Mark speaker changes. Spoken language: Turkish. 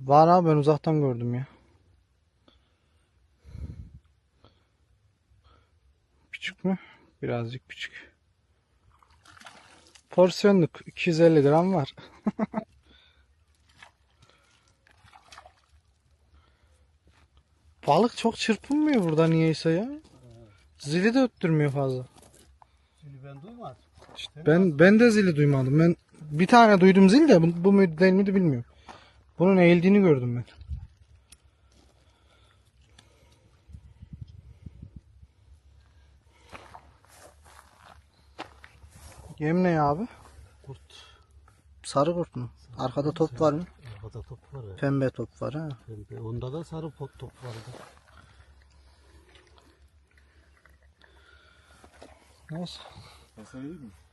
Speaker 1: Var abi ben uzaktan gördüm ya. Küçük mü? Birazcık küçük. Porsiyonluk 250 gram var. Balık çok çırpınmıyor burada niyeyse ya. Zili de öttürmüyor fazla.
Speaker 2: Şimdi ben duymadım. İşte
Speaker 1: Ben ben de zili duymadım. Ben bir tane duydum zil de bu, bu muydu değil miydi bilmiyorum. Bunun eğildiğini gördüm ben. Yem ne abi?
Speaker 2: kurt.
Speaker 1: Sarı kurt mu? Arkada top var mı?
Speaker 2: Arkada top var ya.
Speaker 1: Pembe top var ha.
Speaker 2: Pembe. Onda da sarı pot top vardı.
Speaker 3: Nossa. Essa aí, é